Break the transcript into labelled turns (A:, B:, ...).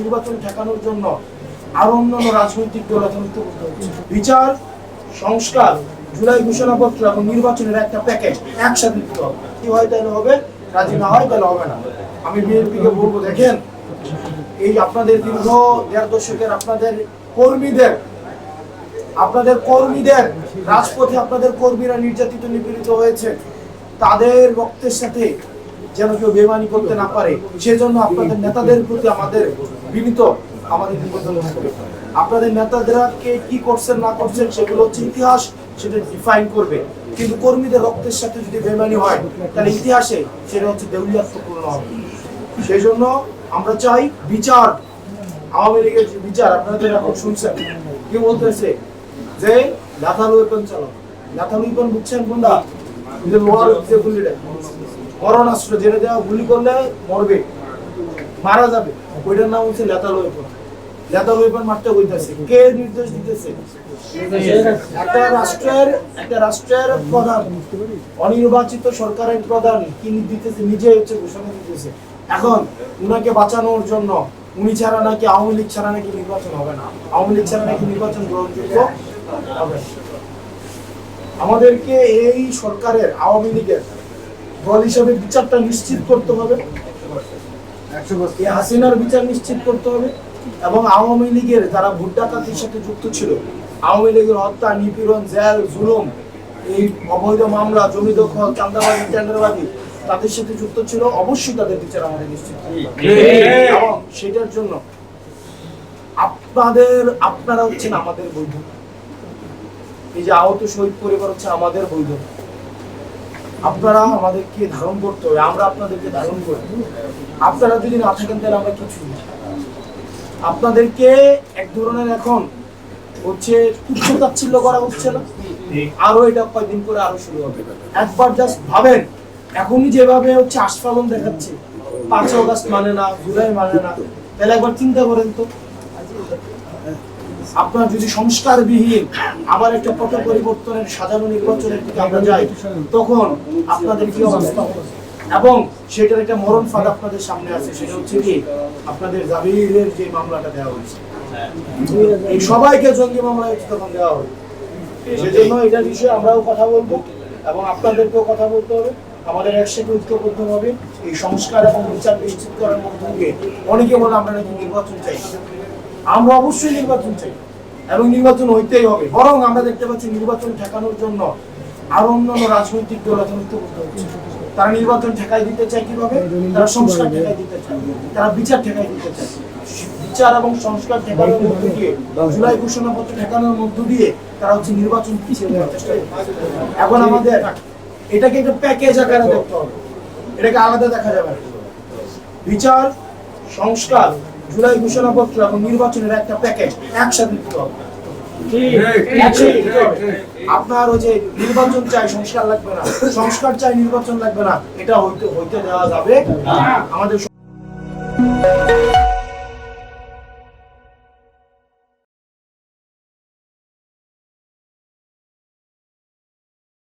A: নির্বাচন ঠেকানোর জন্য আরও অন্যান্য রাজনৈতিক দল ঐক্যবদ্ধ হচ্ছে। বিচার, সংস্কার, জুলাই ঘোষণাপত্র এবং নির্বাচনের একটা প্যাকেজ একসাথে দিতে হবে। কি হয় তাহলে হবে? রাজি না হয় তাহলে হবে না। আমি বিএনপিকে বলব, দেখেন, এই আপনাদের দীর্ঘ দেড় দশকের আপনাদের কর্মীদের আপনাদের কর্মীদের রাজপথে আপনাদের কর্মীরা নির্যাতিত, নিপীড়িত হয়েছে। তাদের রক্তের সাথে যেন কেউ বেমানি করতে না পারে, সেজন্য আপনাদের নেতাদের প্রতি আমাদের বিনীত আমাদের থাকবে আপনাদের নেতাদেরা কে কি করছেন, না করছেন, সেগুলো হচ্ছে ইতিহাস, সেটা ডিফাইন করবে। কিন্তু কর্মীদের রক্তের সাথে যদি বেমানি হয়, তাহলে ইতিহাসে সেটা হচ্ছে দেউলিয়াত্মপূর্ণ হবে। সেই জন্য আমরা চাই বিচার, আওয়ামী লীগের যে বিচার আপনাদের এখন শুনছেন। কি বলতেছে যে লাথাল ওয়েপন চালাও। লাথাল ওয়েপন বুঝছেন কোনটা? মরণাস্ত্র জেনে দেওয়া গুলি করলে মরবে, মারা যাবে। ওইটার নাম হচ্ছে লেতাল ওয়েপন লেতাল ওয়েপন মারতে হইতেছে কে নির্দেশ দিতেছে? একটা রাষ্ট্রের একটা রাষ্ট্রের প্রধান, অনির্বাচিত সরকারের প্রধান কি দিতেছে? নিজে হচ্ছে ঘোষণা দিতেছে। এখন উনাকে বাঁচানোর জন্য উনি ছাড়া নাকি আওয়ামী লীগ ছাড়া নাকি নির্বাচন হবে না। আওয়ামী লীগ ছাড়া নাকি নির্বাচন গ্রহণযোগ্য হবে। আমাদেরকে এই সরকারের, আওয়ামী লীগের দল হিসেবে বিচারটা নিশ্চিত করতে হবে। এই হাসিনার বিচার নিশ্চিত করতে হবে এবং আওয়ামী লীগের যারা ভোট ডাকাতির সাথে যুক্ত ছিল আওয়ামী লীগের হত্যা নিপীড়ন জেল জুলুম এই অবৈধ মামলা জমি দখল চান্দাবাজি টেন্ডারবাজি তাদের সাথে যুক্ত ছিল অবশ্যই তাদের বিচার আমাদের নিশ্চিত এবং সেটার জন্য আপনাদের আপনারা হচ্ছেন আমাদের বৈধ এই যে আহত শহীদ পরিবার হচ্ছে আমাদের বৈধ আপনারা আমাদেরকে ধারণ করতে হবে, আমরা আপনাদেরকে ধারণ করি। আপনারা যদি না থাকেন তাহলে আমরা কিছু। আপনাদেরকে এক ধরনের এখন হচ্ছে তুচ্ছ করা হচ্ছে না। আরও এটা কয়েকদিন করে আরও শুরু হবে। একবার জাস্ট ভাবেন, এখনই যেভাবে হচ্ছে আস্ফালন দেখাচ্ছে, পাঁচ অগাস্ট মানে না, জুলাই মানে না, তাহলে একবার চিন্তা করেন তো। আপনার যদি সংস্কারবিহীন আবার একটা পথ পরিবর্তনের সাজানো নির্বাচনের দিকে আমরা যাই, তখন আপনাদের কি অবস্থা? এবং সেটার একটা মরণ ফাঁদ আপনাদের সামনে আছে, সেটা হচ্ছে কি, আপনাদের জাবিরের যে মামলাটা দেওয়া হয়েছে। এই সবাইকে জঙ্গি মামলা হচ্ছে তখন দেওয়া হবে। সেজন্য এটা বিষয়ে আমরাও কথা বলব এবং আপনাদেরকেও কথা বলতে হবে। আমাদের একসাথে ঐক্যবদ্ধ হবে। এই সংস্কার এবং বিচার নিশ্চিত করার মধ্যে অনেকে বলে আমরা নাকি নির্বাচন চাই আমরা অবশ্যই নির্বাচন চাই এবং নির্বাচন হইতেই হবে। বরং আমরা দেখতে পাচ্ছি নির্বাচন ঠেকানোর জন্য আরও অন্যান্য রাজনৈতিক দল এখন ঐক্যবদ্ধ হচ্ছে। তারা নির্বাচন ঠেকাই দিতে চায় কীভাবে? তারা সংস্কার ঠেকাই দিতে চায়। তারা বিচার ঠেকাই দিতে চায়। বিচার এবং সংস্কার ঠেকানোর মধ্য দিয়ে, জুলাই ঘোষণাপত্র ঠেকানোর মধ্য দিয়ে তারা হচ্ছে নির্বাচন পিছিয়ে দেওয়ার চেষ্টা এখন আমাদের এটাকে একটা প্যাকেজ আকারে দেখতে হবে। এটাকে আলাদা দেখা যাবে বিচার, সংস্কার জুলাই ঘোষণাপত্র এবং নির্বাচনের একটা প্যাকেজ একসাথে দিতে হবে। আপনার ওই যে নির্বাচন চাই, সংস্কার লাগবে না, সংস্কার চাই, নির্বাচন লাগবে না, এটা হইতে হইতে দেওয়া যাবে। আমাদের